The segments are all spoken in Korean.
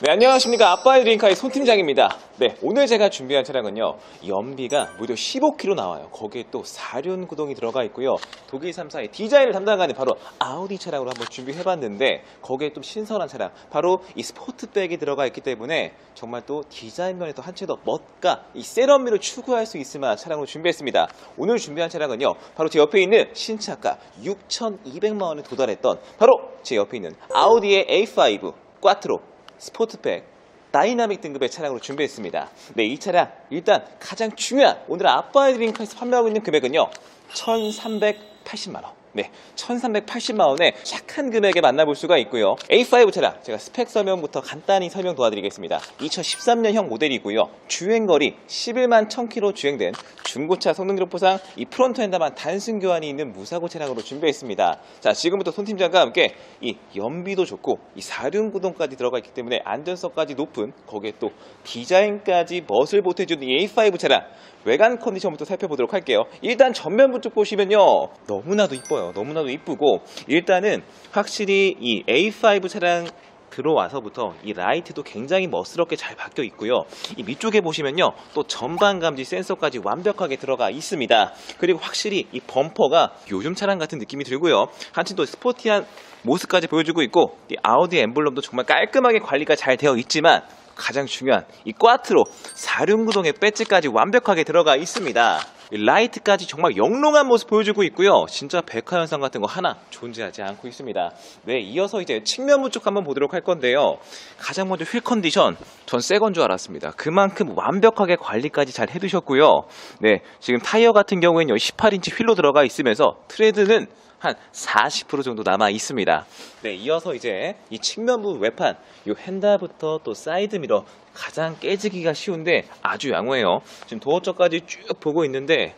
네, 안녕하십니까. 아빠의 드림카의 손팀장입니다. 네, 오늘 제가 준비한 차량은요, 연비가 무려 15km 나와요. 거기에 또 사륜 구동이 들어가 있고요. 독일 3사의 디자인을 담당하는 바로 아우디 차량으로 한번 준비해봤는데, 거기에 또 신선한 차량, 바로 이 스포트백이 들어가 있기 때문에 정말 또 디자인 면에서 한채 더 멋과 이 세련미를 추구할 수 있을 만한 차량으로 준비했습니다. 오늘 준비한 차량은요, 바로 제 옆에 있는 신차가 6,200만 원에 도달했던 바로 제 옆에 있는 아우디의 A5 꽈트로 스포트백 다이나믹 등급의 차량으로 준비했습니다. 네, 이 차량 일단 가장 중요한 오늘 아빠의 드림카에서 판매하고 있는 금액은요. 1,380만 원. 네, 1,380만 원에 착한 금액에 만나볼 수가 있고요. A5 차량 제가 스펙 설명부터 간단히 설명 도와드리겠습니다. 2013년형 모델이고요. 주행거리 11만 1,000km 주행된 중고차 성능 기록 보상 이 프론트 엔더만 단순 교환이 있는 무사고 차량으로 준비했습니다. 자, 지금부터 손 팀장과 함께 이 연비도 좋고 이 사륜 구동까지 들어가 있기 때문에 안전성까지 높은 거기에 또 디자인까지 멋을 보태주는 이 A5 차량 외관 컨디션부터 살펴보도록 할게요. 일단 전면부 쪽 보시면요. 너무나도 이뻐요. 너무나도 이쁘고 일단은 확실히 이 A5 차량 들어와서부터 이 라이트도 굉장히 멋스럽게 잘 바뀌어 있고요. 이 밑쪽에 보시면요. 또 전방 감지 센서까지 완벽하게 들어가 있습니다. 그리고 확실히 이 범퍼가 요즘 차량 같은 느낌이 들고요. 한층 더 스포티한 모습까지 보여주고 있고 이 아우디 엠블럼도 정말 깔끔하게 관리가 잘 되어 있지만 가장 중요한 이 꽈트로 사륜구동의 배지까지 완벽하게 들어가 있습니다. 이 라이트까지 정말 영롱한 모습 보여주고 있고요. 진짜 백화 현상 같은 거 하나 존재하지 않고 있습니다. 네, 이어서 이제 측면부 쪽 한번 보도록 할 건데요. 가장 먼저 휠 컨디션 전 새 건 줄 알았습니다. 그만큼 완벽하게 관리까지 잘 해두셨고요. 네, 지금 타이어 같은 경우에는 18인치 휠로 들어가 있으면서 트레드는 한 40% 정도 남아 있습니다. 네, 이어서 이제 이 측면부 외판, 이 핸들부터 또 사이드 미러 가장 깨지기가 쉬운데 아주 양호해요. 지금 도어 쪽까지 쭉 보고 있는데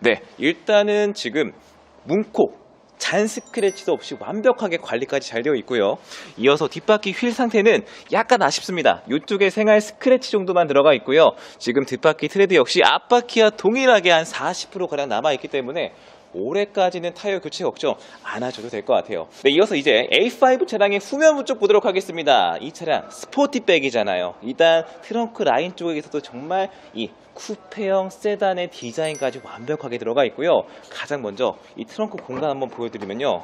네, 일단은 지금 문콕 잔 스크래치도 없이 완벽하게 관리까지 잘 되어 있고요. 이어서 뒷바퀴 휠 상태는 약간 아쉽습니다. 이쪽에 생활 스크래치 정도만 들어가 있고요. 지금 뒷바퀴 트레드 역시 앞바퀴와 동일하게 한 40%가량 남아있기 때문에 올해까지는 타이어 교체 걱정 안 하셔도 될 것 같아요. 네, 이어서 이제 A5 차량의 후면부 쪽 보도록 하겠습니다. 이 차량 스포티백이잖아요. 일단 트렁크 라인 쪽에서도 정말 이 쿠페형 세단의 디자인까지 완벽하게 들어가 있고요. 가장 먼저 이 트렁크 공간 한번 보여드리면요.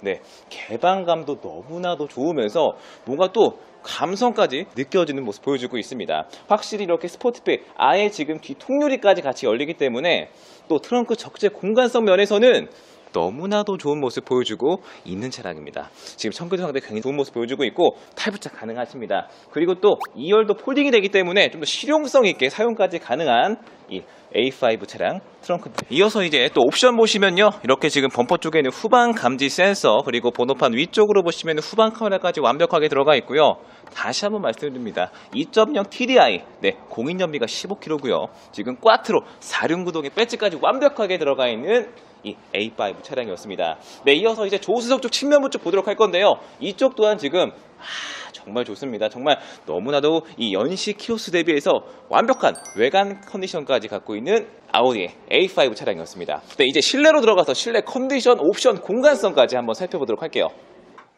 네, 개방감도 너무나도 좋으면서 뭔가 또 감성까지 느껴지는 모습 보여주고 있습니다. 확실히 이렇게 스포티백 아예 지금 뒤 통유리까지 같이 열리기 때문에 또 트렁크 적재 공간성 면에서는 너무나도 좋은 모습 보여주고 있는 차량입니다. 지금 청교도 상태 굉장히 좋은 모습 보여주고 있고 탈부착 가능하십니다. 그리고 또 2열도 폴딩이 되기 때문에 좀 더 실용성 있게 사용까지 가능한 이 A5 차량 트렁크 이어서 이제 또 옵션 보시면요. 이렇게 지금 범퍼 쪽에는 후방 감지 센서 그리고 번호판 위쪽으로 보시면 후방 카메라까지 완벽하게 들어가 있고요. 다시 한번 말씀드립니다. 2.0 TDI 네 공인 연비가 15km고요. 지금 꽈트로 사륜구동의 배지까지 완벽하게 들어가 있는 이 A5 차량이었습니다 네 이어서 이제 조수석 쪽 측면부 쪽 보도록 할 건데요 이쪽 또한 지금 아, 정말 좋습니다. 정말 너무나도 이 연식 키로수 대비해서 완벽한 외관 컨디션까지 갖고 있는 아우디의 A5 차량이었습니다. 네, 이제 실내로 들어가서 실내 컨디션, 옵션, 공간성까지 한번 살펴보도록 할게요.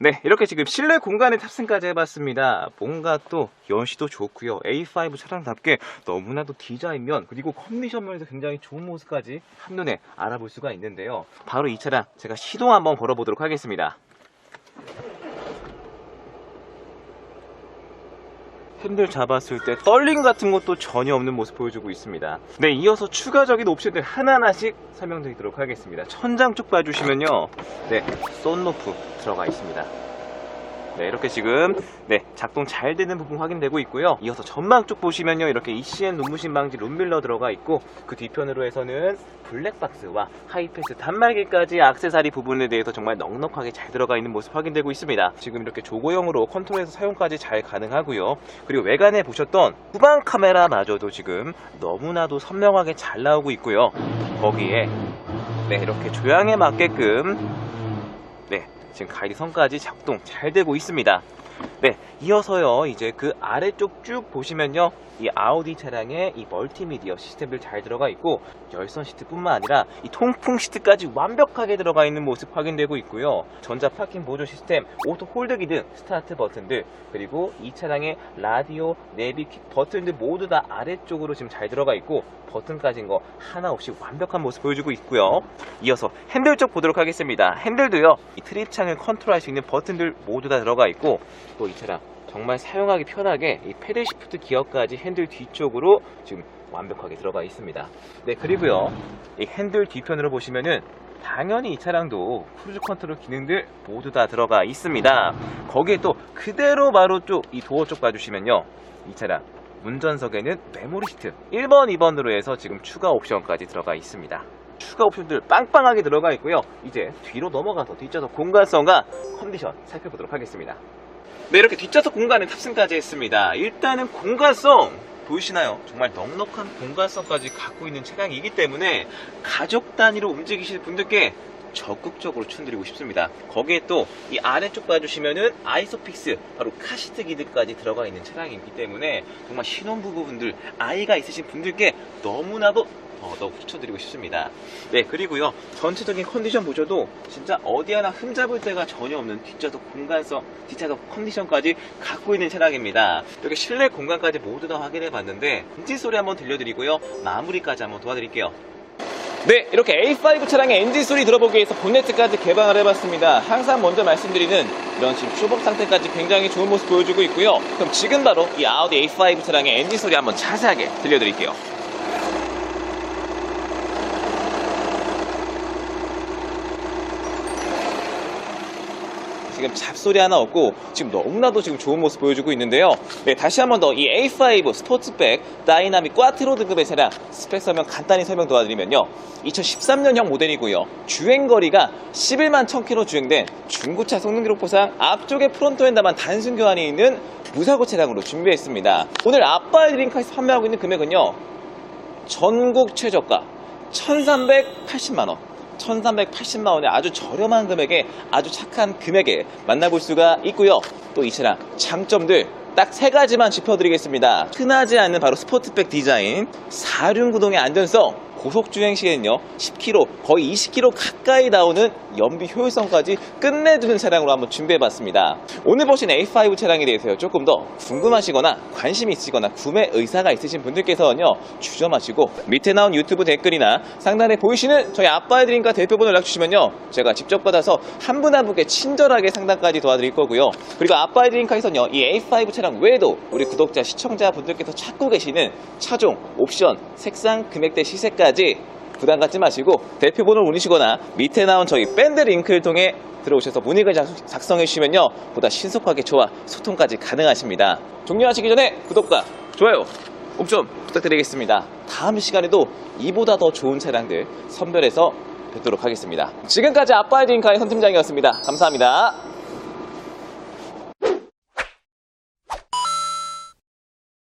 네, 이렇게 지금 실내 공간에 탑승까지 해봤습니다. 뭔가 또 연시도 좋고요. A5 차량답게 너무나도 디자인면 그리고 컨디션 면에서 굉장히 좋은 모습까지 한눈에 알아볼 수가 있는데요. 바로 이 차량 제가 시동 한번 걸어보도록 하겠습니다. 핸들 잡았을 때 떨림 같은 것도 전혀 없는 모습 보여주고 있습니다. 네, 이어서 추가적인 옵션들 하나하나씩 설명드리도록 하겠습니다. 천장 쪽 봐주시면요. 네, 썬루프 들어가 있습니다. 네, 이렇게 지금 네 작동 잘 되는 부분 확인되고 있고요. 이어서 전망 쪽 보시면요, 이렇게 ECN 눈부신 방지 룸밀러 들어가 있고 그 뒤편으로 해서는 블랙박스와 하이패스 단말기까지 악세사리 부분에 대해서 정말 넉넉하게 잘 들어가 있는 모습 확인되고 있습니다. 지금 이렇게 조고형으로 컨트롤해서 사용까지 잘 가능하고요. 그리고 외관에 보셨던 후방 카메라마저도 지금 너무나도 선명하게 잘 나오고 있고요. 거기에 네 이렇게 조향에 맞게끔 네, 지금 가이드 선까지 작동 잘 되고 있습니다. 네, 이어서요, 이제 그 아래쪽 쭉 보시면요, 이 아우디 차량에 이 멀티미디어 시스템들 잘 들어가 있고, 열선 시트뿐만 아니라 이 통풍 시트까지 완벽하게 들어가 있는 모습 확인되고 있고요. 전자 파킹 보조 시스템, 오토 홀드 기능, 스타트 버튼들, 그리고 이 차량의 라디오, 내비킥 버튼들 모두 다 아래쪽으로 지금 잘 들어가 있고, 버튼까지인 거 하나 없이 완벽한 모습 보여주고 있고요. 이어서 핸들 쪽 보도록 하겠습니다. 핸들도요, 이 트립 창을 컨트롤할 수 있는 버튼들 모두 다 들어가 있고, 또 이 차량 정말 사용하기 편하게 이 페달 시프트 기어까지 핸들 뒤쪽으로 지금 완벽하게 들어가 있습니다. 네, 그리고요, 이 핸들 뒤편으로 보시면은 당연히 이 차량도 크루즈 컨트롤 기능들 모두 다 들어가 있습니다. 거기에 또 그대로 바로 쪽 이 도어 쪽 봐주시면요, 이 차량 운전석에는 메모리 시트 1번, 2번으로 해서 지금 추가 옵션까지 들어가 있습니다. 추가 옵션들 빵빵하게 들어가 있고요. 이제 뒤로 넘어가서 뒷좌석 공간성과 컨디션 살펴보도록 하겠습니다. 네, 이렇게 뒷좌석 공간에 탑승까지 했습니다. 일단은 공간성 보이시나요? 정말 넉넉한 공간성까지 갖고 있는 차량이기 때문에 가족 단위로 움직이실 분들께 적극적으로 추천드리고 싶습니다. 거기에 또 이 아래쪽 봐주시면은 아이소픽스 바로 카시트 기드까지 들어가 있는 차량이기 때문에 정말 신혼부부분들 아이가 있으신 분들께 너무나도 더더욱 추천드리고 싶습니다. 네 그리고요 전체적인 컨디션 보셔도 진짜 어디 하나 흠잡을 데가 전혀 없는 뒷좌석 공간성 뒷좌석 컨디션까지 갖고 있는 차량입니다. 이렇게 실내 공간까지 모두 다 확인해 봤는데 엔진 소리 한번 들려드리고요 마무리까지 한번 도와드릴게요. 네, 이렇게 A5 차량의 엔진 소리 들어보기 위해서 본네트까지 개방을 해봤습니다. 항상 먼저 말씀드리는 이런 지금 출범 상태까지 굉장히 좋은 모습 보여주고 있고요. 그럼 지금 바로 이 아우디 A5 차량의 엔진 소리 한번 자세하게 들려드릴게요. 지금 잡소리 하나 없고 지금 너무나도 지금 좋은 모습 보여주고 있는데요. 네, 다시 한번 더 이 A5 스포츠백 다이나믹 꽈트로 등급의 차량 스펙 설명 간단히 설명 도와드리면요. 2013년형 모델이고요. 주행 거리가 11만 1000km 주행된 중고차 성능 기록 보상 앞쪽에 프론트 엔다만 단순 교환이 있는 무사고 차량으로 준비했습니다. 오늘 아빠의 드림카에서 판매하고 있는 금액은요. 전국 최저가 1380만 원. 1380만 원의 아주 저렴한 금액에 아주 착한 금액에 만나볼 수가 있고요. 또 이 차량 장점들 딱 세 가지만 짚어드리겠습니다. 흔하지 않는 바로 스포츠백 디자인, 사륜 구동의 안전성, 고속 주행 시에는요. 10km 거의 20km 가까이 나오는 연비 효율성까지 끝내주는 차량으로 한번 준비해봤습니다. 오늘 보신 A5 차량에 대해서 조금 더 궁금하시거나 관심이 있으시거나 구매 의사가 있으신 분들께서는요. 주저 마시고 밑에 나온 유튜브 댓글이나 상단에 보이시는 저희 아빠의 드림과 대표번호 연락 주시면요. 제가 직접 받아서 한 분 한 분께 친절하게 상담까지 도와드릴 거고요. 그리고 아빠의 드림카에서는요. 이 A5 차량 외에도 우리 구독자 시청자분들께서 찾고 계시는 차종, 옵션, 색상, 금액대 시세까지 부담 갖지 마시고 대표 번호를 올리시거나 밑에 나온 저희 밴드 링크를 통해 들어오셔서 문의글 작- 작성해 주시면요 보다 신속하게 저와 소통까지 가능하십니다. 종료하시기 전에 구독과 좋아요 꼭 좀 부탁드리겠습니다. 다음 시간에도 이보다 더 좋은 차량들 선별해서 뵙도록 하겠습니다. 지금까지 아빠의 드림카의 선팀장이었습니다. 감사합니다.